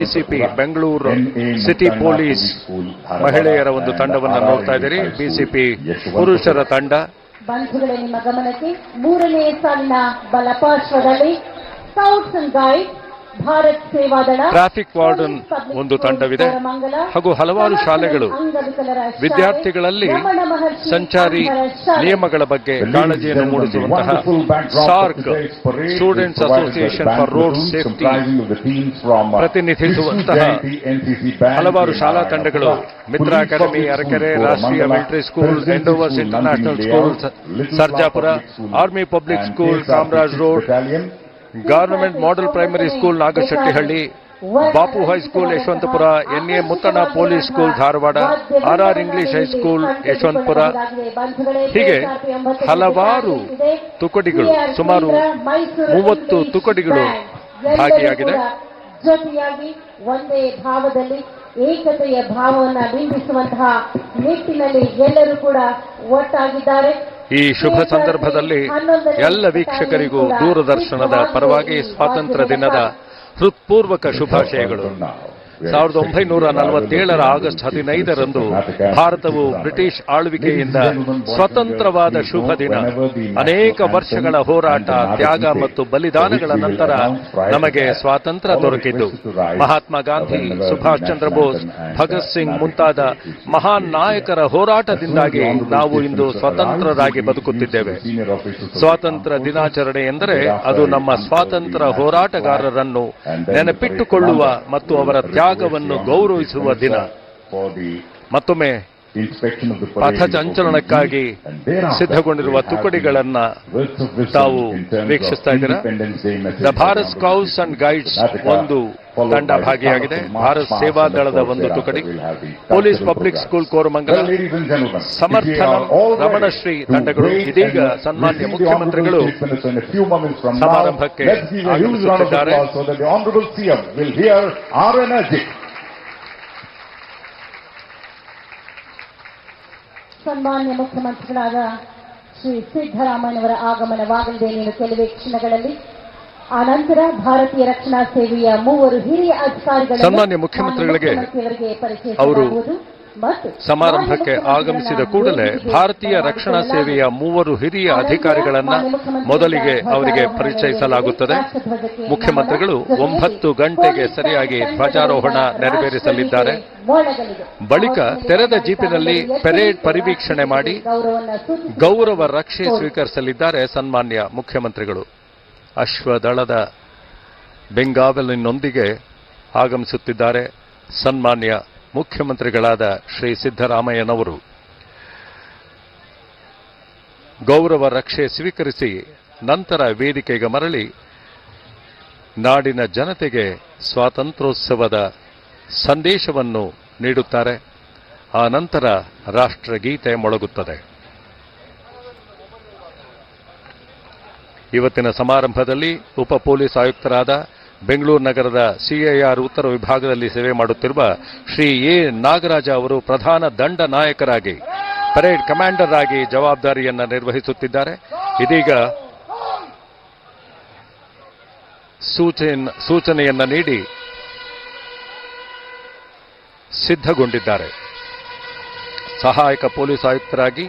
BCP Bengaluru city police ಮಹಿಳೆಯರ ಒಂದು ತಂಡವನ್ನು ನೋಡ್ತಾ ಇದ್ದೀರಿ. ಬಿಸಿಪಿ ಪುರುಷರ ತಂಡ. ಬಂಧುಗಳೇ ನಿಮ್ಮ ಗಮನಕ್ಕೆ ಮೂರನೇ ಸಾಲಿನ ಬಲಪಾರ್ಶ್ವದಲ್ಲಿ scouts and guide Bharat Sevadal traffic warden ಒಂದು ತಂಡವಿದೆ. ಹಾಗೂ ಹಲವಾರು ಶಾಲೆಗಳು ವಿದ್ಯಾರ್ಥಿಗಳಲ್ಲಿ ಸಂಚಾರಿ ನಿಯಮಗಳ ಬಗ್ಗೆ ಕಾಳಜಿಯನ್ನು ಮೂಡಿಸುವಂತಹ SARC students association for road safety ಪ್ರತಿನಿಧಿಸುವಂತಹ ಹಲವಾರು ಶಾಲಾ ತಂಡಗಳು Mitra academy Arakere Rashtriya military school Endeavours international school Sarjapura army public school Kamaraj road government model primary school Nagashettihalli Bapu high school Yeshwanthpur NA Muttana police school Dharwad RR English high school Yeshwanthpur ಹೀಗೆ ಹಲವಾರು ತುಕಡಿಗಳು, ಸುಮಾರು ಮೂವತ್ತು ತುಕಡಿಗಳು ಭಾಗಿಯಾಗಿದೆ. ಜೊತೆಯಾಗಿ ಒಂದೇ ಭಾವದಲ್ಲಿ ಏಕತೆಯ ಭಾವವನ್ನು ಬಿಂಬಿಸುವಂತಹ ನಿಟ್ಟಿನಲ್ಲಿ ಎಲ್ಲರೂ ಕೂಡ ಒಟ್ಟಾಗಿದ್ದಾರೆ. ಈ ಶುಭ ಸಂದರ್ಭದಲ್ಲಿ ಎಲ್ಲ ವೀಕ್ಷಕರಿಗೂ ದೂರದರ್ಶನದ ಪರವಾಗಿ ಸ್ವಾತಂತ್ರ್ಯ ದಿನದ ಹೃತ್ಪೂರ್ವಕ ಶುಭಾಶಯಗಳು. ಸಾವಿರದ ಒಂಬೈನೂರ ನಲವತ್ತೇಳರ ಆಗಸ್ಟ್ ಹದಿನೈದರಂದು ಭಾರತವು ಬ್ರಿಟಿಷ್ ಆಳ್ವಿಕೆಯಿಂದ ಸ್ವತಂತ್ರವಾದ ಶುಭ ದಿನ ಅನೇಕ ವರ್ಷಗಳ ಹೋರಾಟ ತ್ಯಾಗ ಮತ್ತು ಬಲಿದಾನಗಳ ನಂತರ ನಮಗೆ ಸ್ವಾತಂತ್ರ್ಯ ದೊರಕಿತು ಮಹಾತ್ಮ ಗಾಂಧಿ ಸುಭಾಷ್ ಚಂದ್ರ ಬೋಸ್ ಭಗತ್ ಸಿಂಗ್ ಮುಂತಾದ ಮಹಾನ್ ನಾಯಕರ ಹೋರಾಟದಿಂದಾಗಿ ನಾವು ಇಂದು ಸ್ವತಂತ್ರರಾಗಿ ಬದುಕುತ್ತಿದ್ದೇವೆ ಸ್ವಾತಂತ್ರ್ಯ ದಿನಾಚರಣೆ ಎಂದರೆ ಅದು ನಮ್ಮ ಸ್ವಾತಂತ್ರ್ಯ ಹೋರಾಟಗಾರರನ್ನು ನೆನಪಿಟ್ಟುಕೊಳ್ಳುವ ಮತ್ತು ಅವರ ತ್ಯಾಗವನ್ನು ಗೌರವಿಸುವ ದಿನ. ಮತ್ತೊಮ್ಮೆ ಪಥಸಂಚಲನಕ್ಕಾಗಿ ಸಿದ್ಧಗೊಂಡಿರುವ ತುಕಡಿಗಳನ್ನ ತಾವು ವೀಕ್ಷಿಸ್ತಾ ಇದ್ದೀರಾ? The Bharat scouts and guides ಒಂದು ತಂಡ ಭಾಗಿಯಾಗಿದೆ. ಭಾರತ್ ಸೇವಾ ದಳದ ಒಂದು ತುಕಡಿ. Police public school Koramangala Samarthana Ramanashree ತಂಡಗಳು. ಇದೀಗ ಸನ್ಮಾನ್ಯ ಮುಖ್ಯಮಂತ್ರಿಗಳು ಸಮಾರಂಭಕ್ಕೆ ಆಗಮಿಸುತ್ತಿದ್ದಾರೆ. ಸನ್ಮಾನ್ಯ ಮುಖ್ಯಮಂತ್ರಿಗಳಾದ ಶ್ರೀ ಸಿದ್ದರಾಮಯ್ಯನವರ ಆಗಮನವಾಗಲಿದೆ ನೀನು ಕೆಲವೇ ಕ್ಷಣಗಳಲ್ಲಿ. ಆನಂತರ ಭಾರತೀಯ ರಕ್ಷಣಾ ಸೇವೆಯ ಮೂವರು ಹಿರಿಯ ಅಧಿಕಾರಿಗಳನ್ನು ಸನ್ಮಾನ್ಯ ಮುಖ್ಯಮಂತ್ರಿಗಳಿಗೆ ಮಾನ್ಯ ಸಮಾರಂಭಕ್ಕೆ ಆಗಮಿಸಿದ ಕೂಡಲೇ ಭಾರತೀಯ ರಕ್ಷಣಾ ಸೇವೆಯ ಮೂವರು ಹಿರಿಯ ಅಧಿಕಾರಿಗಳನ್ನು ಮೊದಲಿಗೆ ಅವರಿಗೆ ಪರಿಚಯಿಸಲಾಗುತ್ತದೆ. ಮುಖ್ಯಮಂತ್ರಿಗಳು ಒಂಬತ್ತು ಗಂಟೆಗೆ ಸರಿಯಾಗಿ ಧ್ವಜಾರೋಹಣ ನೆರವೇರಿಸಲಿದ್ದಾರೆ. ಬಳಿಕ ತೆರೆದ ಜೀಪಿನಲ್ಲಿ ಪೆರೇಡ್ ಪರಿವೀಕ್ಷಣೆ ಮಾಡಿ ಗೌರವ ರಕ್ಷೆ ಸ್ವೀಕರಿಸಲಿದ್ದಾರೆ ಸನ್ಮಾನ್ಯ ಮುಖ್ಯಮಂತ್ರಿಗಳು. ಅಶ್ವದಳದ ಬೆಂಗಾವಲಿನೊಂದಿಗೆ ಆಗಮಿಸುತ್ತಿದ್ದಾರೆ ಸನ್ಮಾನ್ಯ ಮುಖ್ಯಮಂತ್ರಿಗಳಾದ ಶ್ರೀ ಸಿದ್ದರಾಮಯ್ಯನವರು ಗೌರವ ರಕ್ಷೆ ಸ್ವೀಕರಿಸಿ ನಂತರ ವೇದಿಕೆಗೆ ಮರಳಿ ನಾಡಿನ ಜನತೆಗೆ ಸ್ವಾತಂತ್ರ್ಯೋತ್ಸವದ ಸಂದೇಶವನ್ನು ನೀಡುತ್ತಾರೆ. ಆ ನಂತರ ರಾಷ್ಟ್ರಗೀತೆ ಮೊಳಗುತ್ತದೆ. ಇವತ್ತಿನ ಸಮಾರಂಭದಲ್ಲಿ ಉಪ ಪೊಲೀಸ್ ಆಯುಕ್ತರಾದ ಬೆಂಗಳೂರು ನಗರದ ಸಿಐಆರ್ ಉತ್ತರ ವಿಭಾಗದಲ್ಲಿ ಸೇವೆ ಮಾಡುತ್ತಿರುವ ಶ್ರೀ ಎ ನಾಗರಾಜ ಅವರು ಪ್ರಧಾನ ದಂಡ ನಾಯಕರಾಗಿ, ಪರೇಡ್ ಕಮಾಂಡರ್ ಆಗಿ ಜವಾಬ್ದಾರಿಯನ್ನು ನಿರ್ವಹಿಸುತ್ತಿದ್ದಾರೆ. ಇದೀಗ ಸೂಚನೆಯನ್ನು ನೀಡಿ ಸಿದ್ಧಗೊಂಡಿದ್ದಾರೆ. ಸಹಾಯಕ ಪೊಲೀಸ್ ಆಯುಕ್ತರಾಗಿ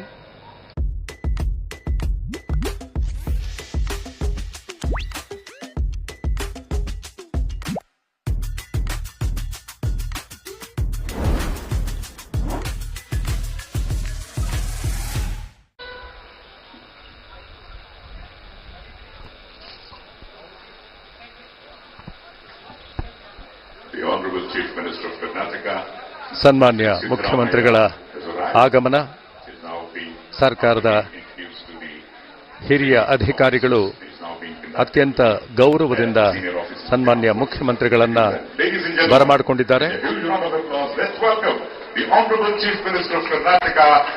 ಸನ್ಮಾನ್ಯ ಮುಖ್ಯಮಂತ್ರಿಗಳ ಆಗಮನ. ಸರ್ಕಾರದ ಹಿರಿಯ ಅಧಿಕಾರಿಗಳು ಅತ್ಯಂತ ಗೌರವದಿಂದ ಸನ್ಮಾನ್ಯ ಮುಖ್ಯಮಂತ್ರಿಗಳನ್ನ ಬರಮಾಡಿಕೊಂಡಿದ್ದಾರೆ.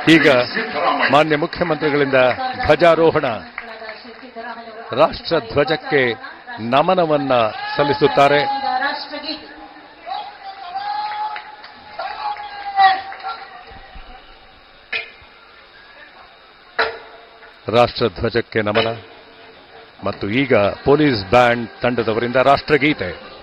ಈಗ ಮಾನ್ಯ ಮುಖ್ಯಮಂತ್ರಿಗಳಿಂದ ಧ್ವಜಾರೋಹಣ. ರಾಷ್ಟ್ರ ಧ್ವಜಕ್ಕೆ ನಮನವನ್ನ ಸಲ್ಲಿಸುತ್ತಾರೆ. ರಾಷ್ಟ್ರ ಧ್ವಜಕ್ಕೆ ನಮನ. ಮತ್ತು ಈಗ ಪೊಲೀಸ್ ಬ್ಯಾಂಡ್ ತಂಡದವರಿಂದ ರಾಷ್ಟ್ರಗೀತೆ.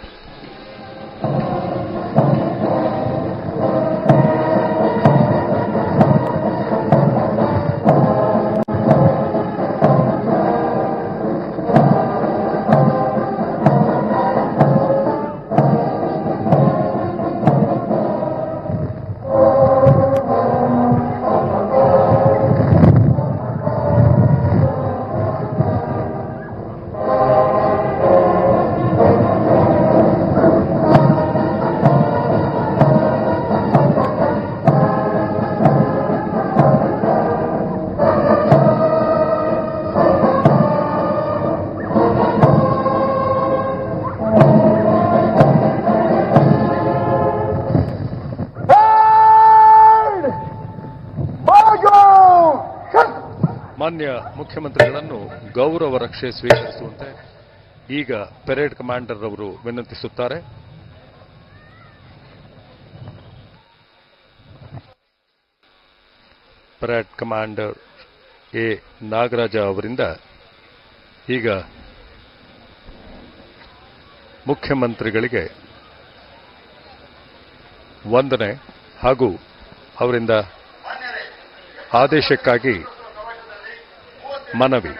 ಮಾನ್ಯ ಮುಖ್ಯಮಂತ್ರಿಗಳನ್ನು ಗೌರವ ರಕ್ಷೆ ಸ್ವೀಕರಿಸುವಂತೆ ಈಗ ಪೆರೇಡ್ ಕಮಾಂಡರ್ ಅವರು ವಿನಂತಿಸುತ್ತಾರೆ. Parade commander A. ನಾಗರಾಜ ಅವರಿಂದ ಈಗ ಮುಖ್ಯಮಂತ್ರಿಗಳಿಗೆ ವಂದನೆ ಹಾಗೂ ಅವರಿಂದ ಆದೇಶಕ್ಕಾಗಿ ಮನವಿ.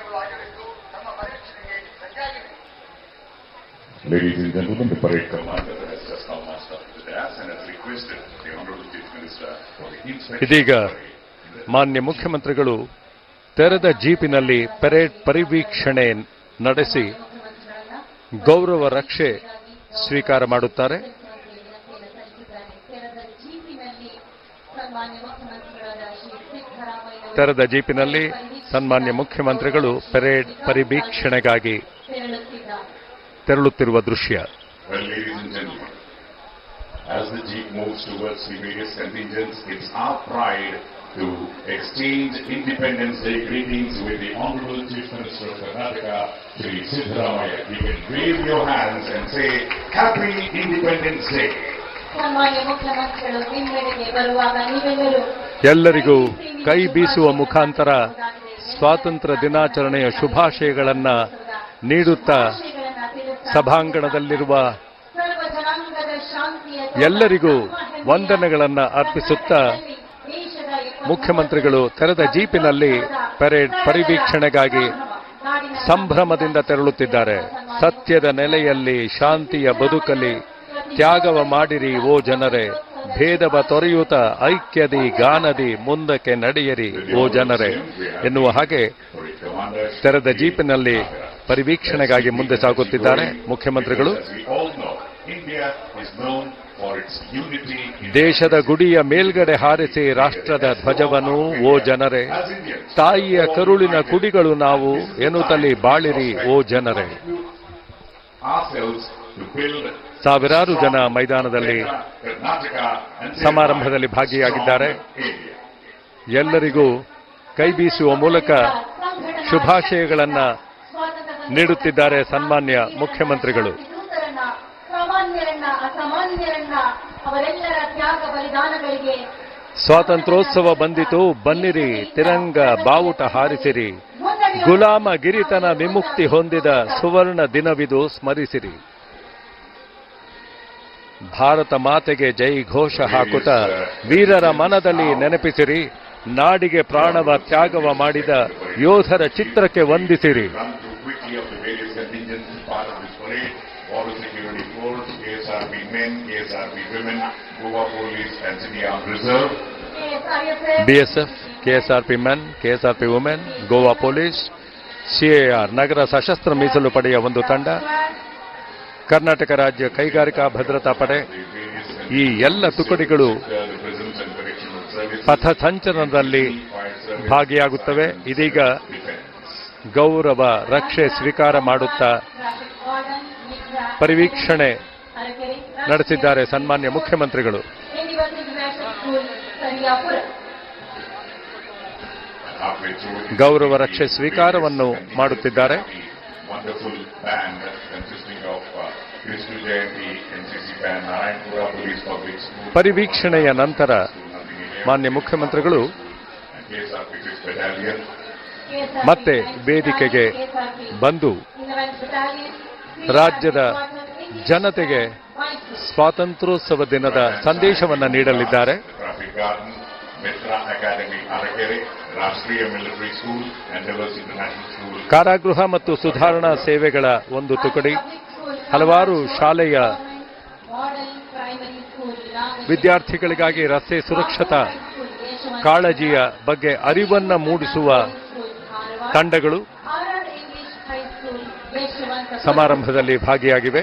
ಇದೀಗ ಮಾನ್ಯ ಮುಖ್ಯಮಂತ್ರಿಗಳು ತೆರೆದ ಜೀಪಿನಲ್ಲಿ ಪೆರೇಡ್ ಪರಿವೀಕ್ಷಣೆ ನಡೆಸಿ ಗೌರವ ರಕ್ಷೆ ಸ್ವೀಕಾರ ಮಾಡುತ್ತಾರೆ. ತೆರೆದ ಜೀಪಿನಲ್ಲಿ ಸನ್ಮಾನ್ಯ ಮುಖ್ಯಮಂತ್ರಿಗಳು ಪೆರೇಡ್ ಪರಿವೀಕ್ಷಣೆಗಾಗಿ ತೆರಳುತ್ತಿರುವ ದೃಶ್ಯ as the Jeep moves towards the various contingents, it's our pride to exchange Independence Day greetings with the Honorable Chief Minister of Karnataka, Sri Siddharamaya. You can wave your hands and say, Happy Independence Day. ಸನ್ಮಾನ್ಯ ಮುಖ್ಯಮಂತ್ರಿಗಳು ಹಿನ್ನಡೆಗೆ ಬರುವಾಗ ನೀವೆಲ್ಲರೂ ಎಲ್ಲರಿಗೂ ಕೈ ಬೀಸುವ ಮುಖಾಂತರ ಸ್ವಾತಂತ್ರ್ಯ ದಿನಾಚರಣೆಯ ಶುಭಾಶಯಗಳನ್ನು ನೀಡುತ್ತಾ ಸಭಾಂಗಣದಲ್ಲಿರುವ ಎಲ್ಲರಿಗೂ ವಂದನೆಗಳನ್ನು ಅರ್ಪಿಸುತ್ತಾ ಮುಖ್ಯಮಂತ್ರಿಗಳು ತೆರೆದ ಜೀಪಿನಲ್ಲಿ ಪೆರೇಡ್ ಪರಿವೀಕ್ಷಣೆಗಾಗಿ ಸಂಭ್ರಮದಿಂದ ತೆರಳುತ್ತಿದ್ದಾರೆ. ಸತ್ಯದ ನೆಲೆಯಲ್ಲಿ ಶಾಂತಿಯ ಬದುಕಲಿ ತ್ಯಾಗವ ಮಾಡಿರಿ ಓ ಜನರೇ. ಭೇದವ ತೊರೆಯುತ್ತ ಐಕ್ಯದಿ ಗಾನದಿ ಮುಂದಕ್ಕೆ ನಡೆಯರಿ, ಓ ಜನರೇ. ಎನ್ನುವ ಹಾಗೆ ತೆರೆದ ಜೀಪಿನಲ್ಲಿ ಪರಿವೀಕ್ಷಣೆಗಾಗಿ ಮುಂದೆ ಸಾಗುತ್ತಿದ್ದಾರೆ ಮುಖ್ಯಮಂತ್ರಿಗಳು. ದೇಶದ ಗುಡಿಯ ಮೇಲ್ಗಡೆ ಹಾರಿಸಿ ರಾಷ್ಟ್ರದ ಧ್ವಜವನ್ನು ಓ ಜನರೇ. ತಾಯಿಯ ಕರುಳಿನ ಕುಡಿಗಳು ನಾವು ಎನ್ನುತ್ತಲ್ಲಿ ಬಾಳಿರಿ, ಓ ಜನರೇ. ಸಾವಿರಾರು ಜನ ಮೈದಾನದಲ್ಲಿ ಸಮಾರಂಭದಲ್ಲಿ ಭಾಗಿಯಾಗಿದ್ದಾರೆ. ಎಲ್ಲರಿಗೂ ಕೈ ಬೀಸುವ ಮೂಲಕ ಶುಭಾಶಯಗಳನ್ನು ನೀಡುತ್ತಿದ್ದಾರೆ ಸನ್ಮಾನ್ಯ ಮುಖ್ಯಮಂತ್ರಿಗಳು. ಸ್ವಾತಂತ್ರ್ಯೋತ್ಸವ ಬಂದಿತು. ಬನ್ನಿರಿ, ತಿರಂಗ, ಬಾವುಟ ಹಾರಿಸಿರಿ. ಗುಲಾಮ ಗಿರಿತನ ವಿಮುಕ್ತಿ ಹೊಂದಿದ ಸುವರ್ಣ ದಿನವಿದು ಸ್ಮರಿಸಿರಿ. ಭಾರತ ಮಾತೆಗೆ ಜೈ ಘೋಷ ಹಾಕುತ್ತ ವೀರರ ಮನದಲ್ಲಿ ನೆನಪಿಸಿರಿ ನಾಡಿಗೆ ಪ್ರಾಣವ ತ್ಯಾಗವ ಮಾಡಿದ ಯೋಧರ ಚಿತ್ರಕ್ಕೆ ವಂದಿಸಿರಿ. BSF KSR P men KSR P women Goa police CAR ನಗರ ಸಶಸ್ತ್ರ ಮೀಸಲು ಪಡೆಯ ಒಂದು ತಂಡ ಕರ್ನಾಟಕ ರಾಜ್ಯ ಕೈಗಾರಿಕಾ ಭದ್ರತಾ ಪಡೆ ಈ ಎಲ್ಲ ತುಕಡಿಗಳು. ಪಥಸಂಚಲನದಲ್ಲಿ ಭಾಗಿಯಾಗುತ್ತವೆ ಇದೀಗ ಗೌರವ, ರಕ್ಷೆ, ಸ್ವೀಕಾರ ಮಾಡುತ್ತಾ ಪರಿವೀಕ್ಷಣೆ ನಡೆಸಿದ್ದಾರೆ ಸನ್ಮಾನ್ಯ ಮುಖ್ಯಮಂತ್ರಿಗಳು ಗೌರವ, ರಕ್ಷೆ, ಸ್ವೀಕಾರವನ್ನು ಮಾಡುತ್ತಿದ್ದಾರೆ ಪರಿವೀಕ್ಷಣೆಯ ನಂತರ ಮಾನ್ಯ ಮುಖ್ಯಮಂತ್ರಿಗಳು ಮತ್ತೆ ವೇದಿಕೆಗೆ ಬಂದು ರಾಜ್ಯದ ಜನತೆಗೆ ಸ್ವಾತಂತ್ರ್ಯೋತ್ಸವ ದಿನದ ಸಂದೇಶವನ್ನು ನೀಡಲಿದ್ದಾರೆ. ಕಾರಾಗೃಹ ಮತ್ತು ಸುಧಾರಣಾ ಸೇವೆಗಳ ಒಂದು ತುಕಡಿ ಹಲವಾರು ಶಾಲೆಯ ವಿದ್ಯಾರ್ಥಿಗಳಿಗಾಗಿ ರಸ್ತೆ ಸುರಕ್ಷತಾ ಕಾಳಜಿಯ ಬಗ್ಗೆ ಅರಿವನ್ನು ಮೂಡಿಸುವ ತಂಡಗಳು ಸಮಾರಂಭದಲ್ಲಿ ಭಾಗಿಯಾಗಿವೆ.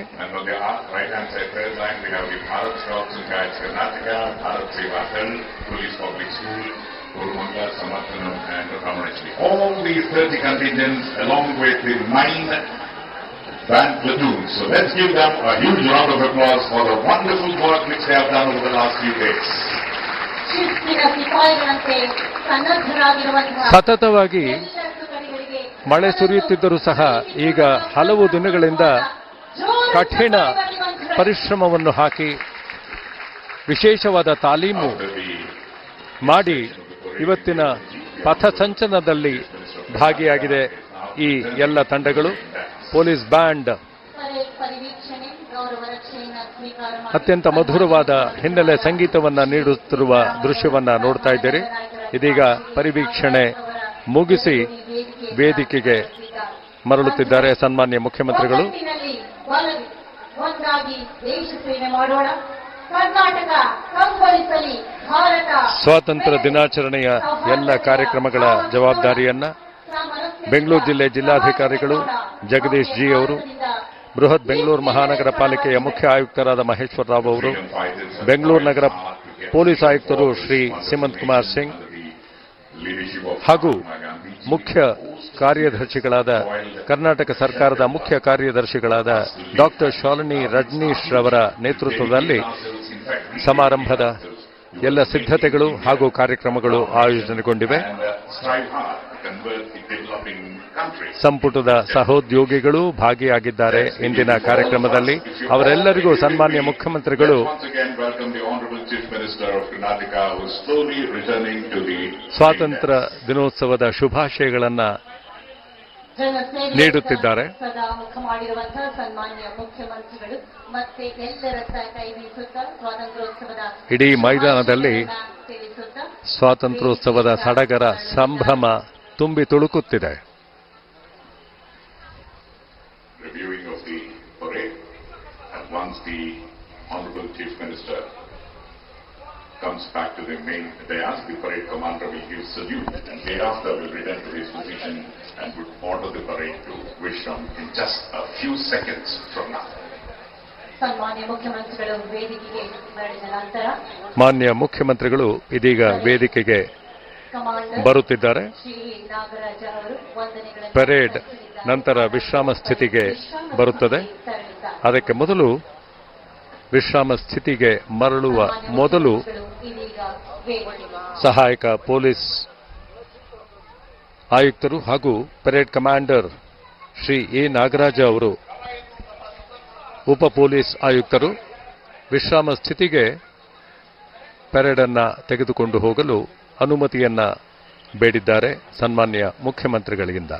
Band Platoon. So let's give them a huge round of applause for the wonderful work which they have done over the last few days. ಸತತವಾಗಿ ಮಳೆ ಸುರಿಯುತ್ತಿದ್ದರೂ ಸಹ ಈಗ ಹಲವು ದಿನಗಳಿಂದ ಕಠಿಣ ಪರಿಶ್ರಮವನ್ನು ಹಾಕಿ ವಿಶೇಷವಾದ ತಾಲೀಮು ಮಾಡಿ ಇವತ್ತಿನ ಪಥಸಂಚಲನದಲ್ಲಿ ಭಾಗಿಯಾಗಿದೆ ಈ ಎಲ್ಲ ತಂಡಗಳು ಪೊಲೀಸ್ ಬ್ಯಾಂಡ್. ಅತ್ಯಂತ ಮಧುರವಾದ ಹಿನ್ನೆಲೆ ಸಂಗೀತವನ್ನ ನೀಡುತ್ತಿರುವ ದೃಶ್ಯವನ್ನ ನೋಡ್ತಾ ಇದ್ದೀರಿ. ಇದೀಗ ಪರಿವೀಕ್ಷಣೆ ಮುಗಿಸಿ ವೇದಿಕೆಗೆ ಮರಳುತ್ತಿದ್ದಾರೆ ಸನ್ಮಾನ್ಯ ಮುಖ್ಯಮಂತ್ರಿಗಳು. ಸ್ವಾತಂತ್ರ್ಯ ದಿನಾಚರಣೆಯ ಎಲ್ಲ ಕಾರ್ಯಕ್ರಮಗಳ ಜವಾಬ್ದಾರಿಯನ್ನ ಬೆಂಗಳೂರು ಜಿಲ್ಲೆ ಜಿಲ್ಲಾಧಿಕಾರಿಗಳು ಜಗದೀಶ್ ಜಿ ಅವರು, ಬೃಹತ್ ಬೆಂಗಳೂರು ಮಹಾನಗರ ಪಾಲಿಕೆಯ ಮುಖ್ಯ ಆಯುಕ್ತರಾದ ಮಹೇಶ್ವರ ರಾವ್ ಅವರು, ಬೆಂಗಳೂರು ನಗರ ಪೊಲೀಸ್ ಆಯುಕ್ತರು ಶ್ರೀ ಸಿಮಂತ್ ಕುಮಾರ್ ಸಿಂಗ್ ಹಾಗೂ. ಮುಖ್ಯ ಕಾರ್ಯದರ್ಶಿಗಳಾದ ಕರ್ನಾಟಕ ಸರ್ಕಾರದ ಮುಖ್ಯ ಕಾರ್ಯದರ್ಶಿಗಳಾದ ಡಾಕ್ಟರ್ ಶಾಲಿನಿ ರಜನೀಶ್ ರವರ ನೇತೃತ್ವದಲ್ಲಿ ಸಮಾರಂಭದ ಎಲ್ಲ ಸಿದ್ಧತೆಗಳು ಹಾಗೂ ಕಾರ್ಯಕ್ರಮಗಳು ಆಯೋಜನೆಗೊಂಡಿವೆ ಸಂಪುಟದ ಸಹೋದ್ಯೋಗಿಗಳು ಭಾಗಿಯಾಗಿದ್ದಾರೆ ಇಂದಿನ ಕಾರ್ಯಕ್ರಮದಲ್ಲಿ. ಅವರೆಲ್ಲರಿಗೂ ಸನ್ಮಾನ್ಯ ಮುಖ್ಯಮಂತ್ರಿಗಳು. ಸ್ವಾತಂತ್ರ್ಯ ದಿನೋತ್ಸವದ ಶುಭಾಶಯಗಳನ್ನು ನೀಡುತ್ತಿದ್ದಾರೆ. ಸದಾ ಮುಖ ಮಾಡಿರುವಂತಹ ಸನ್ಮಾನ್ಯ ಮುಖ್ಯಮಂತ್ರಿಗಳು ಮತ್ತೆ ಎಲ್ಲರ ಕೈ ಬೀಸುತ್ತಾ ಸ್ವಾತಂತ್ರ್ಯೋತ್ಸವದ ಇಡೀ ಮೈದಾನದಲ್ಲಿ ಸ್ವಾತಂತ್ರ್ಯೋತ್ಸವದ ಸಡಗರ ಸಂಭ್ರಮ ತುಂಬಿ ತುಳುಕುತ್ತಿದೆ reviewing of the parade. And once the Honorable Chief Minister comes back to the main dais, the parade commander will give salute and thereafter will return to his position and would order the parade to Vishram in just a few seconds from now. ಸನ್ಮಾನ್ಯ ಮುಖ್ಯಮಂತ್ರಿಗಳು ವೇದಿಕೆಗೆ ಮರಳಿದ ನಂತರ ಮಾನ್ಯ ಮುಖ್ಯಮಂತ್ರಿಗಳು ಇದೀಗ ವೇದಿಕೆಗೆ commander ಬರುತ್ತಿದ್ದಾರೆ. ಪೆರೇಡ್ ನಂತರ ವಿಶ್ರಾಮ ಸ್ಥಿತಿಗೆ ಬರುತ್ತದೆ. ಅದಕ್ಕೆ ಮೊದಲು ವಿಶ್ರಾಮ ಸ್ಥಿತಿಗೆ ಮರಳುವ ಮೊದಲು ಸಹಾಯಕ ಪೊಲೀಸ್ ಆಯುಕ್ತರು ಹಾಗೂ parade commander Shri A Nagaraja ಅವರು ಉಪ ಪೊಲೀಸ್ ಆಯುಕ್ತರು ವಿಶ್ರಾಮ ಸ್ಥಿತಿಗೆ ಪರೇಡ್ ಅನ್ನ ತೆಗೆದುಕೊಂಡು ಹೋಗಲು ಅನುಮತಿಯನ್ನ ಬೇಡಿದ್ದಾರೆ ಸನ್ಮಾನ್ಯ ಮುಖ್ಯಮಂತ್ರಿಗಳಿಂದ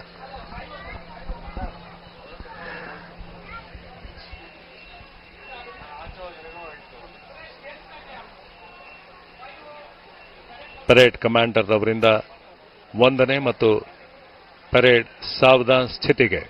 ಪರೇಡ್ ಕಮಾಂಡರ್ ಅವರಿಂದ ವಂದನೆ ಮತ್ತು ಪರೇಡ್ ಸಾವಧಾನ ಸ್ಥಿತಿಗೆ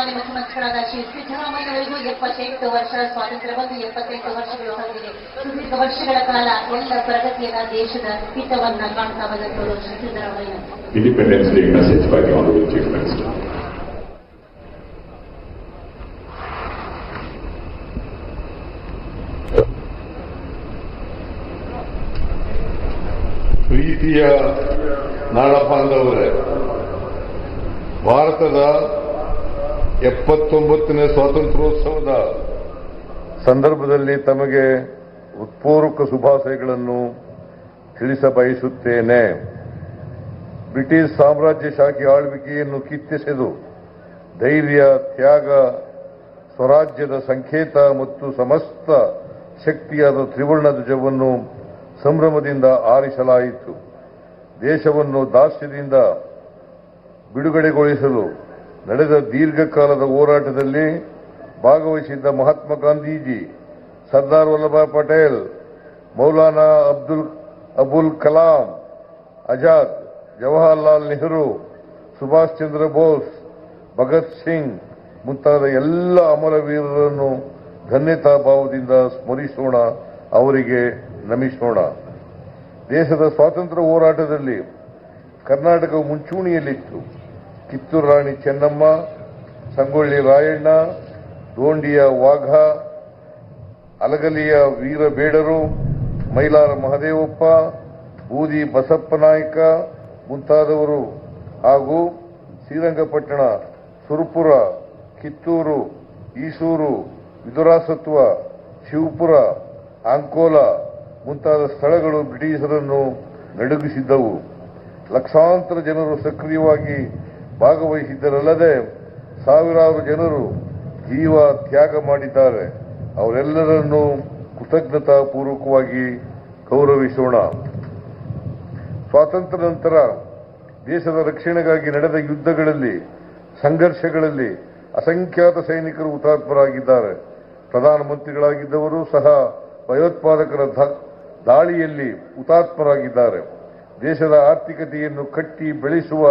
ಸನ್ಮಾನ್ಯ ಮುಖ್ಯಮಂತ್ರಿಗಳಾದ ಶ್ರೀ ಸಿದ್ದರಾಮಯ್ಯವರಿಗೂ ಎಪ್ಪತ್ತೆಂಟು ವರ್ಷ ಸ್ವಾತಂತ್ರ್ಯ ಬಂದು ಎಪ್ಪತ್ತೆಂಟು ವರ್ಷಗಳು ಹೊಂದಿದೆ ಸುದೀರ್ಘ ವರ್ಷಗಳ ಕಾಲ ಎಲ್ಲ ಪ್ರಗತಿಯನ್ನ ದೇಶದ ಹಿತವನ್ನ ಕಾಣ್ತಾ ಬಂದಂತವರು Shri Siddaramaiah independence day message ಬಗ್ಗೆ. ಪ್ರೀತಿಯ ನಾಡಬಾಂಧವರೇ ಭಾರತದ ಎಪ್ಪತ್ತೊಂಬತ್ತನೇ ಸ್ವಾತಂತ್ರ್ಯೋತ್ಸವದ ಸಂದರ್ಭದಲ್ಲಿ ತಮಗೆ ಉತ್ಪೂರ್ವಕ ಶುಭಾಶಯಗಳನ್ನು ತಿಳಿಸಬಯಸುತ್ತೇನೆ ಬ್ರಿಟಿಷ್ ಸಾಮ್ರಾಜ್ಯಶಾಹಿ ಆಳ್ವಿಕೆಯನ್ನು ಕಿತ್ತೆಸೆದು ಧೈರ್ಯ, ತ್ಯಾಗ, ಸ್ವರಾಜ್ಯದ ಸಂಕೇತ ಮತ್ತು ಸಮಸ್ತ ಶಕ್ತಿಯಾದ ತ್ರಿವರ್ಣ ಧ್ವಜವನ್ನು ಸಂಭ್ರಮದಿಂದ ಆರಿಸಲಾಯಿತು. ದೇಶವನ್ನು ದಾಸ್ಯದಿಂದ ಬಿಡುಗಡೆಗೊಳಿಸಲು ನಡೆದ ದೀರ್ಘಕಾಲದ ಹೋರಾಟದಲ್ಲಿ ಭಾಗವಹಿಸಿದ್ದ ಮಹಾತ್ಮ ಗಾಂಧೀಜಿ, ಸರ್ದಾರ್ ವಲ್ಲಭಾಯ್ ಪಟೇಲ್, ಮೌಲಾನಾ ಅಬ್ದುಲ್, ಅಬುಲ್ ಕಲಾಂ, ಅಜಾದ್, ಜವಾಹರ್ಲಾಲ್ ನೆಹರು, ಸುಭಾಷ್ ಚಂದ್ರ ಬೋಸ್, ಭಗತ್ ಸಿಂಗ್ ಮುಂತಾದ ಎಲ್ಲ ಅಮರ ವೀರರನ್ನು ಧನ್ಯತಾ ಭಾವದಿಂದ ಸ್ಮರಿಸೋಣ, ಅವರಿಗೆ ನಮಿಸೋಣ. ದೇಶದ ಸ್ವಾತಂತ್ರ್ಯ ಹೋರಾಟದಲ್ಲಿ ಕರ್ನಾಟಕ ಮುಂಚೂಣಿಯಲ್ಲಿತ್ತು. ಕಿತ್ತೂರು ರಾಣಿ ಚೆನ್ನಮ್ಮ, ಸಂಗೊಳ್ಳಿ ರಾಯಣ್ಣ, ದೋಂಡಿಯ ವಾಘ, ಅಲಗಲಿಯ ವೀರ ಬೇಡರು, ಮೈಲಾರ ಮಹದೇವಪ್ಪ, ಬೂದಿ ಬಸಪ್ಪ ನಾಯಕ ಮುಂತಾದವರು ಹಾಗೂ ಶ್ರೀರಂಗಪಟ್ಟಣ, ಸುರಪುರ, ಕಿತ್ತೂರು, ಈಸೂರು, ವಿದುರಾಸತ್ವ, ಶಿವಪುರ, ಅಂಕೋಲ ಮುಂತಾದ ಸ್ಥಳಗಳು ಬ್ರಿಟಿಷರನ್ನು ನಡುಗಿಸಿದ್ದವು. ಲಕ್ಷಾಂತರ ಜನರು ಸಕ್ರಿಯವಾಗಿ ಭಾಗವಹಿಸಿದ್ದರಲ್ಲದೆ ಸಾವಿರಾರು ಜನರು ಜೀವ ತ್ಯಾಗ ಮಾಡಿದ್ದಾರೆ. ಅವರೆಲ್ಲರನ್ನೂ ಕೃತಜ್ಞತಾಪೂರ್ವಕವಾಗಿ ಗೌರವಿಸೋಣ. ಸ್ವಾತಂತ್ರ್ಯ ನಂತರ ದೇಶದ ರಕ್ಷಣೆಗಾಗಿ ನಡೆದ ಯುದ್ಧಗಳಲ್ಲಿ, ಸಂಘರ್ಷಗಳಲ್ಲಿ ಅಸಂಖ್ಯಾತ ಸೈನಿಕರು ಹುತಾತ್ಮರಾಗಿದ್ದಾರೆ. ಪ್ರಧಾನಮಂತ್ರಿಗಳಾಗಿದ್ದವರು ಸಹ ಭಯೋತ್ಪಾದಕರ ದಾಳಿಯಲ್ಲಿ ಹುತಾತ್ಮರಾಗಿದ್ದಾರೆ. ದೇಶದ ಆರ್ಥಿಕತೆಯನ್ನು ಕಟ್ಟಿ ಬೆಳೆಸುವ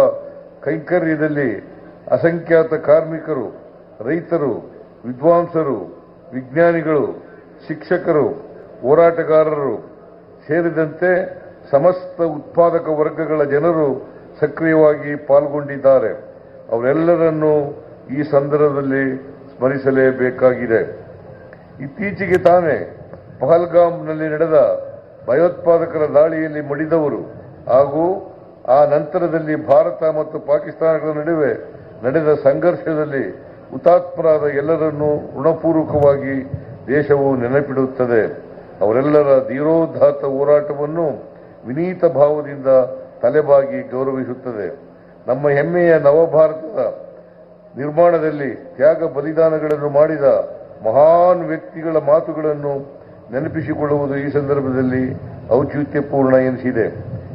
ಕೈಂಕರ್ಯದಲ್ಲಿ ಅಸಂಖ್ಯಾತ ಕಾರ್ಮಿಕರು, ರೈತರು, ವಿದ್ವಾಂಸರು, ವಿಜ್ಞಾನಿಗಳು, ಶಿಕ್ಷಕರು, ಹೋರಾಟಗಾರರು ಸೇರಿದಂತೆ ಸಮಸ್ತ ಉತ್ಪಾದಕ ವರ್ಗಗಳ ಜನರು ಸಕ್ರಿಯವಾಗಿ ಪಾಲ್ಗೊಂಡಿದ್ದಾರೆ. ಅವರೆಲ್ಲರನ್ನೂ ಈ ಸಂದರ್ಭದಲ್ಲಿ ಸ್ಮರಿಸಲೇಬೇಕಾಗಿದೆ. ಇತ್ತೀಚೆಗೆ ತಾನೇ ಪಹಲ್ಗಾಮ್ನಲ್ಲಿ ನಡೆದ ಭಯೋತ್ಪಾದಕರ ದಾಳಿಯಲ್ಲಿ ಮಡಿದವರು ಹಾಗೂ ಆ ನಂತರದಲ್ಲಿ ಭಾರತ ಮತ್ತು ಪಾಕಿಸ್ತಾನಗಳ ನಡುವೆ ನಡೆದ ಸಂಘರ್ಷದಲ್ಲಿ ಹುತಾತ್ಮರಾದ ಎಲ್ಲರನ್ನೂ ಋಣಪೂರ್ವಕವಾಗಿ ದೇಶವು ನೆನಪಿಡುತ್ತದೆ. ಅವರೆಲ್ಲರ ಧೀರೋದಾತ್ತ ಹೋರಾಟವನ್ನು ವಿನೀತ ಭಾವದಿಂದ ತಲೆಬಾಗಿ ಗೌರವಿಸುತ್ತದೆ. ನಮ್ಮ ಹೆಮ್ಮೆಯ ನವಭಾರತದ ನಿರ್ಮಾಣದಲ್ಲಿ ತ್ಯಾಗ ಬಲಿದಾನಗಳನ್ನು ಮಾಡಿದ ಮಹಾನ್ ವ್ಯಕ್ತಿಗಳ ಮಾತುಗಳನ್ನು ನೆನಪಿಸಿಕೊಳ್ಳುವುದು ಈ ಸಂದರ್ಭದಲ್ಲಿ ಔಚಿತ್ಯಪೂರ್ಣ ಎನಿಸಿದೆ.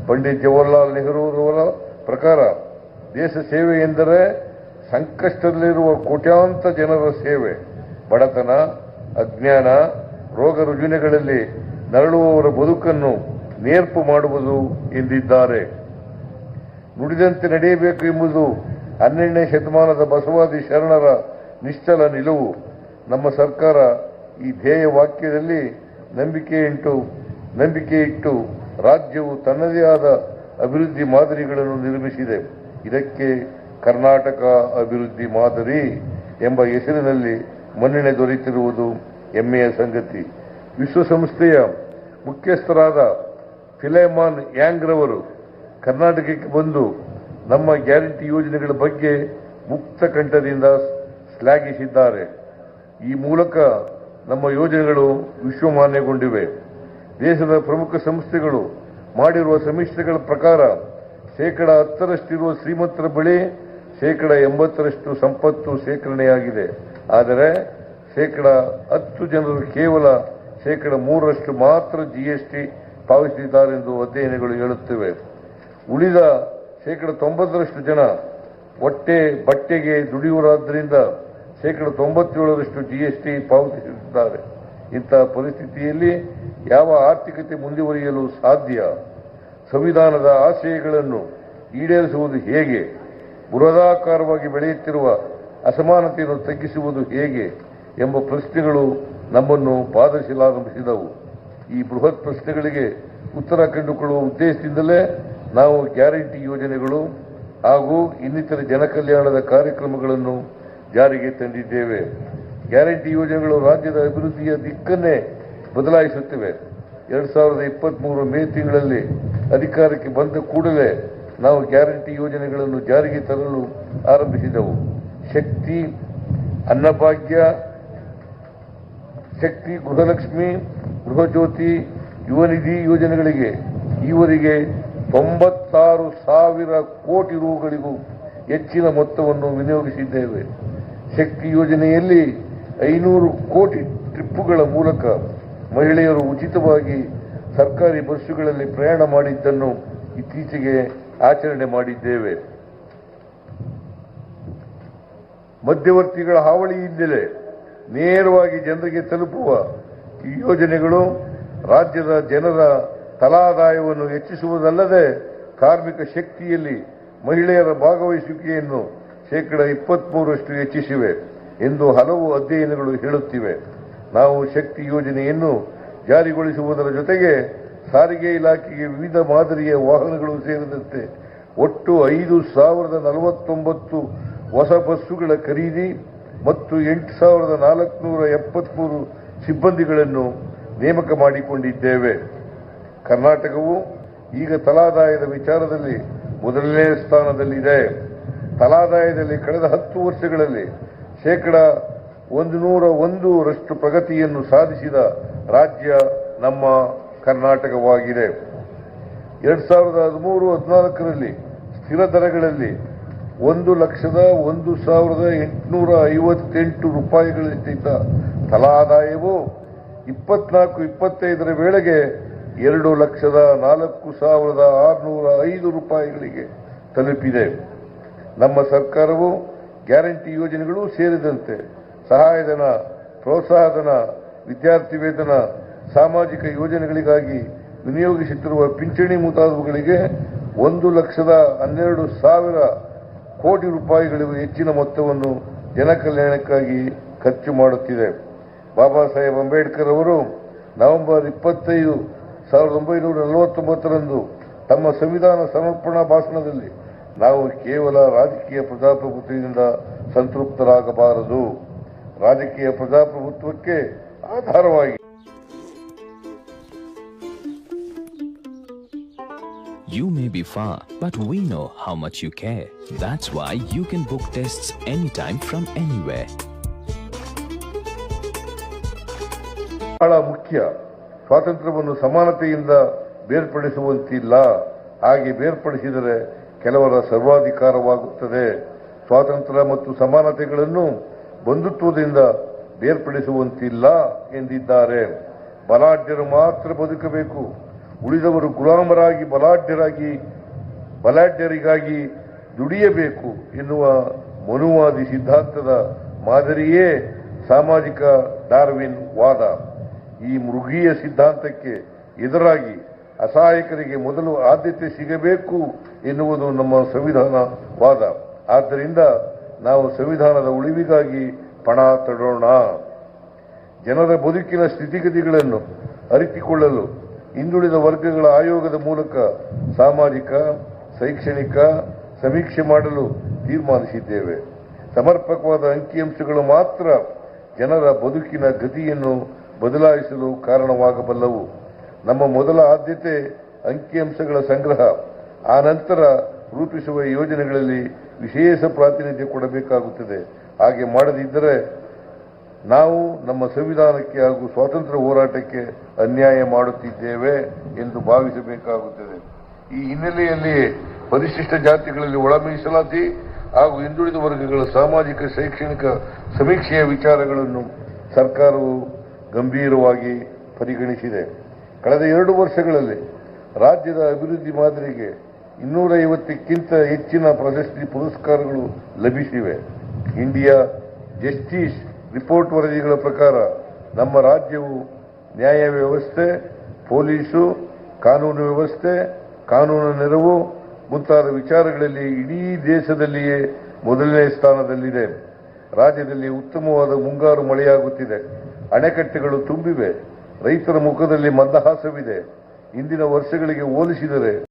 ಪಂಡಿತ್ ಜವಾಹರ್ಲಾಲ್ ನೆಹರೂರವರ ಪ್ರಕಾರ ದೇಶ ಸೇವೆ ಎಂದರೆ ಸಂಕಷ್ಟದಲ್ಲಿರುವ ಕೋಟ್ಯಾಂತ ಜನರ ಸೇವೆ. ಬಡತನ, ಅಜ್ಞಾನ, ರೋಗ ರುಜಿನಗಳಲ್ಲಿ ನರಳುವವರ ಬದುಕನ್ನು ನೇರ್ಪು ಮಾಡುವುದು ಎಂದಿದ್ದಾರೆ. ನುಡಿದಂತೆ ನಡೆಯಬೇಕು ಎಂಬುದು ಹನ್ನೆರಡನೇ ಶತಮಾನದ ಬಸವಾದಿ ಶರಣರ ನಿಶ್ಚಲ ನಿಲುವು. ನಮ್ಮ ಸರ್ಕಾರ ಈ ಧ್ಯೇಯ ವಾಕ್ಯದಲ್ಲಿ ನಂಬಿಕೆ ಇಟ್ಟು ನಂಬಿಕೆ ಇಟ್ಟು ರಾಜ್ಯವು ತನ್ನದೇ ಆದ ಅಭಿವೃದ್ಧಿ ಮಾದರಿಗಳನ್ನು ನಿರ್ಮಿಸಿದೆ. ಇದಕ್ಕೆ ಕರ್ನಾಟಕ ಅಭಿವೃದ್ಧಿ ಮಾದರಿ ಎಂಬ ಹೆಸರಿನಲ್ಲಿ ಮನ್ನಣೆ ದೊರೆತಿರುವುದು ಹೆಮ್ಮೆಯ ಸಂಗತಿ. ವಿಶ್ವಸಂಸ್ಥೆಯ ಮುಖ್ಯಸ್ಥರಾದ ಫಿಲೇಮಾನ್ ಯಾಂಗ್ ರವರು ಕರ್ನಾಟಕಕ್ಕೆ ಬಂದು ನಮ್ಮ ಗ್ಯಾರಂಟಿ ಯೋಜನೆಗಳ ಬಗ್ಗೆ ಮುಕ್ತ ಕಂಠದಿಂದ ಶ್ಲಾಘಿಸಿದ್ದಾರೆ. ಈ ಮೂಲಕ ನಮ್ಮ ಯೋಜನೆಗಳು ವಿಶ್ವಮಾನ್ಯಗೊಂಡಿವೆ. ದೇಶದ ಪ್ರಮುಖ ಸಂಸ್ಥೆಗಳು ಮಾಡಿರುವ ಸಮೀಕ್ಷೆಗಳ ಪ್ರಕಾರ ಶೇಕಡ ಹತ್ತರಷ್ಟಿರುವ ಶ್ರೀಮಂತರ ಬಳಿ ಶೇಕಡ ಎಂಬತ್ತರಷ್ಟು ಸಂಪತ್ತು ಶೇಖರಣೆಯಾಗಿದೆ. ಆದರೆ ಶೇಕಡ ಹತ್ತು ಜನರು ಕೇವಲ ಶೇಕಡ ಮೂರರಷ್ಟು ಮಾತ್ರ ಜಿಎಸ್ಟಿ ಪಾವತಿಸಿದ್ದಾರೆಂದು ಅಧ್ಯಯನಗಳು ಹೇಳುತ್ತಿವೆ. ಉಳಿದ ಶೇಕಡ ತೊಂಬತ್ತರಷ್ಟು ಜನ ಹೊಟ್ಟೆ ಬಟ್ಟೆಗೆ ದುಡಿಯುವರಾದ್ದರಿಂದ ಶೇಕಡ ತೊಂಬತ್ತೇಳರಷ್ಟು ಜಿಎಸ್ಟಿ ಪಾವತಿಸುತ್ತಿದ್ದಾರೆ ಇಂತಹ ಪರಿಸ್ಥಿತಿಯಲ್ಲಿ ಯಾವ ಆರ್ಥಿಕತೆ ಮುಂದುವರಿಯಲು ಸಾಧ್ಯ? ಸಂವಿಧಾನದ ಆಶಯಗಳನ್ನು ಈಡೇರಿಸುವುದು ಹೇಗೆ? ಬೃಹದಾಕಾರವಾಗಿ ಬೆಳೆಯುತ್ತಿರುವ ಅಸಮಾನತೆಯನ್ನು ತಗ್ಗಿಸುವುದು ಹೇಗೆ ಎಂಬ ಪ್ರಶ್ನೆಗಳು ನಮ್ಮನ್ನು ಬಾಧಿಸಲಾರಂಭಿಸಿದವು ಈ ಬೃಹತ್ ಪ್ರಶ್ನೆಗಳಿಗೆ ಉತ್ತರ ಕಂಡುಕೊಳ್ಳುವ ಉದ್ದೇಶದಿಂದಲೇ ನಾವು ಗ್ಯಾರಂಟಿ ಯೋಜನೆಗಳು ಹಾಗೂ ಇನ್ನಿತರ ಜನಕಲ್ಯಾಣದ ಕಾರ್ಯಕ್ರಮಗಳನ್ನು ಜಾರಿಗೆ ತಂದಿದ್ದೇವೆ. ಗ್ಯಾರಂಟಿ ಯೋಜನೆಗಳು ರಾಜ್ಯದ ಅಭಿವೃದ್ಧಿಯ ದಿಕ್ಕನ್ನೇ ಬದಲಾಯಿಸುತ್ತಿವೆ. ಎರಡ್ ಸಾವಿರದ ಇಪ್ಪತ್ಮೂರು ಮೇ ತಿಂಗಳಲ್ಲಿ ಅಧಿಕಾರಕ್ಕೆ ಬಂದ ಕೂಡಲೇ ನಾವು ಗ್ಯಾರಂಟಿ ಯೋಜನೆಗಳನ್ನು ಜಾರಿಗೆ ತರಲು ಆರಂಭಿಸಿದೆವು. ಶಕ್ತಿ, ಅನ್ನಭಾಗ್ಯ, ಶಕ್ತಿ, ಗೃಹಲಕ್ಷ್ಮಿ, ಗೃಹಜ್ಯೋತಿ, ಯುವನಿಧಿ ಯೋಜನೆಗಳಿಗೆ ಈವರೆಗೆ ತೊಂಬತ್ತಾರು ಸಾವಿರ ಕೋಟಿ ರೂಗಳಿಗೂ ಹೆಚ್ಚಿನ ಮೊತ್ತವನ್ನು ವಿನಿಯೋಗಿಸಿದ್ದೇವೆ. ಶಕ್ತಿ ಯೋಜನೆಯಲ್ಲಿ ಐನೂರು ಕೋಟಿ ಟ್ರಿಪ್ಪುಗಳ ಮೂಲಕ ಮಹಿಳೆಯರು ಉಚಿತವಾಗಿ ಸರ್ಕಾರಿ ಬಸ್ಸುಗಳಲ್ಲಿ ಪ್ರಯಾಣ ಮಾಡಿದ್ದನ್ನು ಇತ್ತೀಚೆಗೆ ಆಚರಣೆ ಮಾಡಿದ್ದೇವೆ. ಮಧ್ಯವರ್ತಿಗಳ ಹಾವಳಿಯಿಂದಲೇ ನೇರವಾಗಿ ಜನರಿಗೆ ತಲುಪುವ ಈ ಯೋಜನೆಗಳು ರಾಜ್ಯದ ಜನರ ತಲಾದಾಯವನ್ನು ಹೆಚ್ಚಿಸುವುದಲ್ಲದೆ ಕಾರ್ಮಿಕ ಶಕ್ತಿಯಲ್ಲಿ ಮಹಿಳೆಯರ ಭಾಗವಹಿಸುವಿಕೆಯನ್ನು ಶೇಕಡ ಇಪ್ಪತ್ಮೂರರಷ್ಟು ಹೆಚ್ಚಿಸಿವೆ ಎಂದು ಹಲವು ಅಧ್ಯಯನಗಳು ಹೇಳುತ್ತಿವೆ. ನಾವು ಶಕ್ತಿ ಯೋಜನೆಯನ್ನು ಜಾರಿಗೊಳಿಸುವುದರ ಜೊತೆಗೆ ಸಾರಿಗೆ ಇಲಾಖೆಗೆ ವಿವಿಧ ಮಾದರಿಯ ವಾಹನಗಳು ಸೇರಿದಂತೆ ಒಟ್ಟು ಐದು ಸಾವಿರದ ನಲವತ್ತೊಂಬತ್ತು ಹೊಸ ಬಸ್ಸುಗಳ ಖರೀದಿ ಮತ್ತು ಎಂಟು ಸಾವಿರದ ನಾಲ್ಕುನೂರ ಎಪ್ಪತ್ಮೂರು ಸಿಬ್ಬಂದಿಗಳನ್ನು ನೇಮಕ ಮಾಡಿಕೊಂಡಿದ್ದೇವೆ. ಕರ್ನಾಟಕವು ಈಗ ತಲಾದಾಯದ ವಿಚಾರದಲ್ಲಿ ಮೊದಲನೇ ಸ್ಥಾನದಲ್ಲಿದೆ. ತಲಾದಾಯದಲ್ಲಿ ಕಳೆದ ಹತ್ತು ವರ್ಷಗಳಲ್ಲಿ ಶೇಕಡ ಒಂದು ನೂರ ಒಂದರಷ್ಟು ಪ್ರಗತಿಯನ್ನು ಸಾಧಿಸಿದ ರಾಜ್ಯ ನಮ್ಮ ಕರ್ನಾಟಕವಾಗಿದೆ. ಎರಡ್ ಸಾವಿರದ ಹದಿಮೂರು, ಹದಿನಾಲ್ಕರಲ್ಲಿ ಸ್ಥಿರ ದರಗಳಲ್ಲಿ ಒಂದು ಲಕ್ಷದ ಒಂದು ಸಾವಿರದ ಎಂಟುನೂರ ಐವತ್ತೆಂಟು ರೂಪಾಯಿಗಳಿದ್ದ ತಲಾ ಆದಾಯವು ಇಪ್ಪತ್ನಾಲ್ಕು, ಇಪ್ಪತ್ತೈದರ ವೇಳೆಗೆ ಎರಡು ಲಕ್ಷದ ನಾಲ್ಕು ಸಾವಿರದ ಆರುನೂರ ಐದು ರೂಪಾಯಿಗಳಿಗೆ ತಲುಪಿದೆ. ನಮ್ಮ ಸರ್ಕಾರವು ಗ್ಯಾರಂಟಿ ಯೋಜನೆಗಳು ಸೇರಿದಂತೆ ಸಹಾಯಧನ, ಪ್ರೋತ್ಸಾಹಧನ, ವಿದ್ಯಾರ್ಥಿ ವೇತನ, ಸಾಮಾಜಿಕ ಯೋಜನೆಗಳಿಗಾಗಿ ವಿನಿಯೋಗಿಸುತ್ತಿರುವ ಪಿಂಚಣಿ ಮುಂತಾದವುಗಳಿಗೆ ಒಂದು ಲಕ್ಷದ ಹನ್ನೆರಡು ಸಾವಿರ ಕೋಟಿ ರೂಪಾಯಿಗಳಿಗೂ ಹೆಚ್ಚಿನ ಮೊತ್ತವನ್ನು ಜನಕಲ್ಯಾಣಕ್ಕಾಗಿ ಖರ್ಚು ಮಾಡುತ್ತಿದೆ. ಬಾಬಾ ಸಾಹೇಬ್ ಅಂಬೇಡ್ಕರ್ ಅವರು ನವೆಂಬರ್ ಇಪ್ಪತ್ತೈದು ಸಾವಿರದ ಒಂಬೈನೂರ ನಲವತ್ತೊಂಬತ್ತರಂದು ತಮ್ಮ ಸಂವಿಧಾನ ಸಮರ್ಪಣಾ ಭಾಷಣದಲ್ಲಿ ನಾವು ಕೇವಲ ರಾಜಕೀಯ ಪ್ರಜಾಪ್ರಭುತ್ವದಿಂದ ಸಂತೃಪ್ತರಾಗಬಾರದು. ರಾಜಕೀಯ ಪ್ರಜಾಪ್ರಭುತ್ವಕ್ಕೆ ಆಧಾರವಾಗಿ You may be far, but we know how much you care. That's why you can book tests anytime from anywhere. ಬಹಳ ಮುಖ್ಯ ಸ್ವಾತಂತ್ರ್ಯವನ್ನು ಸಮಾನತೆಯಿಂದ ಬೇರ್ಪಡಿಸುವಂತಿಲ್ಲ ಹಾಗೆ ಬೇರ್ಪಡಿಸಿದರೆ ಕೆಲವರ ಸರ್ವಾಧಿಕಾರವಾಗುತ್ತದೆ ಸ್ವಾತಂತ್ರ್ಯ ಮತ್ತು ಸಮಾನತೆಗಳನ್ನು ಬಂಧುತ್ವದಿಂದ ಬೇರ್ಪಡಿಸುವಂತಿಲ್ಲ ಎಂದಿದ್ದಾರೆ. ಬಲಾಢ್ಯರು ಮಾತ್ರ ಬದುಕಬೇಕು. ಉಳಿದವರು ಗುಲಾಮರಾಗಿ, ಬಲಾಢ್ಯರಾಗಿ, ಬಲಾಢ್ಯರಿಗಾಗಿ ದುಡಿಯಬೇಕು ಎನ್ನುವ ಮನುವಾದಿ ಸಿದ್ಧಾಂತದ ಮಾದರಿಯೇ ಸಾಮಾಜಿಕ ಡಾರ್ವಿನ್ ವಾದ. ಈ ಮೃಗೀಯ ಸಿದ್ಧಾಂತಕ್ಕೆ ಎದುರಾಗಿ ಅಸಹಾಯಕರಿಗೆ ಮೊದಲು ಆದ್ಯತೆ ಸಿಗಬೇಕು ಎನ್ನುವುದು ನಮ್ಮ ಸಂವಿಧಾನ ವಾದ. ಆದ್ದರಿಂದ ನಾವು ಸಂವಿಧಾನದ ಉಳಿವಿಗಾಗಿ ಪಣ ತೊಡೋಣ. ಜನರ ಬದುಕಿನ ಸ್ಥಿತಿಗತಿಗಳನ್ನು ಅರಿತಿಕೊಳ್ಳಲು ಹಿಂದುಳಿದ ವರ್ಗಗಳ ಆಯೋಗದ ಮೂಲಕ ಸಾಮಾಜಿಕ, ಶೈಕ್ಷಣಿಕ ಸಮೀಕ್ಷೆ ಮಾಡಲು ತೀರ್ಮಾನಿಸಿದ್ದೇವೆ. ಸಮರ್ಪಕವಾದ ಅಂಕಿಅಂಶಗಳು ಮಾತ್ರ ಜನರ ಬದುಕಿನ ಗತಿಯನ್ನು ಬದಲಾಯಿಸಲು ಕಾರಣವಾಗಬಲ್ಲವು. ನಮ್ಮ ಮೊದಲ ಆದ್ಯತೆ ಅಂಕಿಅಂಶಗಳ ಸಂಗ್ರಹ, ಆ ನಂತರ ರೂಪಿಸುವ ಯೋಜನೆಗಳಲ್ಲಿ ವಿಶೇಷ ಪ್ರಾತಿನಿಧ್ಯ ಕೊಡಬೇಕಾಗುತ್ತದೆ. ಹಾಗೆ ಮಾಡದಿದ್ದರೆ ನಾವು ನಮ್ಮ ಸಂವಿಧಾನಕ್ಕೆ ಹಾಗೂ ಸ್ವಾತಂತ್ರ್ಯ ಹೋರಾಟಕ್ಕೆ ಅನ್ಯಾಯ ಮಾಡುತ್ತಿದ್ದೇವೆ ಎಂದು ಭಾವಿಸಬೇಕಾಗುತ್ತದೆ. ಈ ಹಿನ್ನೆಲೆಯಲ್ಲಿ ಪರಿಶಿಷ್ಟ ಜಾತಿಗಳಲ್ಲಿ ಒಳ ಮೀಸಲಾತಿ ಹಾಗೂ ಹಿಂದುಳಿದ ವರ್ಗಗಳ ಸಾಮಾಜಿಕ, ಶೈಕ್ಷಣಿಕ ಸಮೀಕ್ಷೆಯ ವಿಚಾರಗಳನ್ನು ಸರ್ಕಾರವು ಗಂಭೀರವಾಗಿ ಪರಿಗಣಿಸಿದೆ. ಕಳೆದ ಎರಡು ವರ್ಷಗಳಲ್ಲಿ ರಾಜ್ಯದ ಅಭಿವೃದ್ಧಿ ಮಾದರಿಗೆ ಇನ್ನೂರ ಐವತ್ತಕ್ಕಿಂತ ಹೆಚ್ಚಿನ ಪ್ರಶಸ್ತಿ ಪುರಸ್ಕಾರಗಳು ಲಭಿಸಿವೆ. ಇಂಡಿಯಾ ಜಸ್ಟಿಸ್ ರಿಪೋರ್ಟ್ ವರದಿಗಳ ಪ್ರಕಾರ ನಮ್ಮ ರಾಜ್ಯವು ನ್ಯಾಯ ವ್ಯವಸ್ಥೆ, ಪೊಲೀಸು, ಕಾನೂನು ವ್ಯವಸ್ಥೆ, ಕಾನೂನು ನೆರವು ಮುಂತಾದ ವಿಚಾರಗಳಲ್ಲಿ ಇಡೀ ದೇಶದಲ್ಲಿಯೇ ಮೊದಲನೇ ಸ್ಥಾನದಲ್ಲಿದೆ. ರಾಜ್ಯದಲ್ಲಿ ಉತ್ತಮವಾದ ಮುಂಗಾರು ಮಳೆಯಾಗುತ್ತಿದೆ. ಅಣೆಕಟ್ಟೆಗಳು ತುಂಬಿವೆ. ರೈತರ ಮುಖದಲ್ಲಿ ಮಂದಹಾಸವಿದೆ. ಇಂದಿನ ವರ್ಷಗಳಿಗೆ ಹೋಲಿಸಿದರೆ